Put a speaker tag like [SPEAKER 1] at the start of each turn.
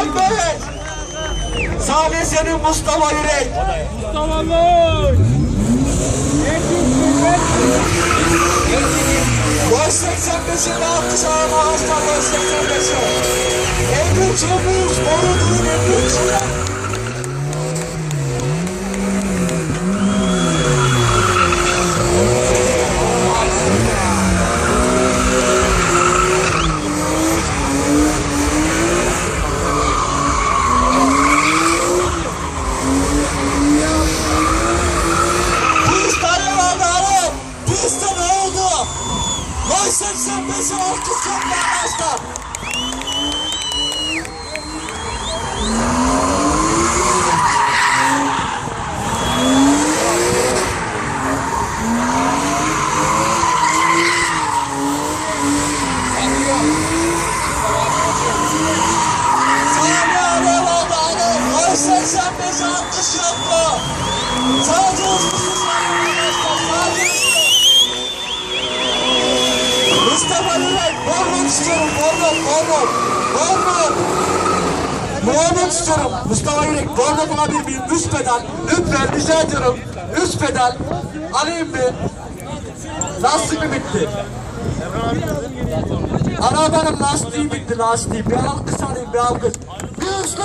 [SPEAKER 1] 85. Salise'nin Mustafa Yürek.
[SPEAKER 2] Mustafalı.
[SPEAKER 1] Boş 85'in alkış ağına hasta boş 85'e. En büyük çabuk, 85'e 30 katla arkadaşlar. Sadece Yürek, Bornum istiyorum, Bornum, Bornum, Bornum. Bornum istiyorum. Mustafa Yürek, Bornum olabilir miyim? Üst pedal, lütfen rica ediyorum. Üst pedal, alayım bir. Lastik mi bitti? Arabanın lastiği bitti, lastiği. Bir alkış alayım, bir alkış. Bir üstü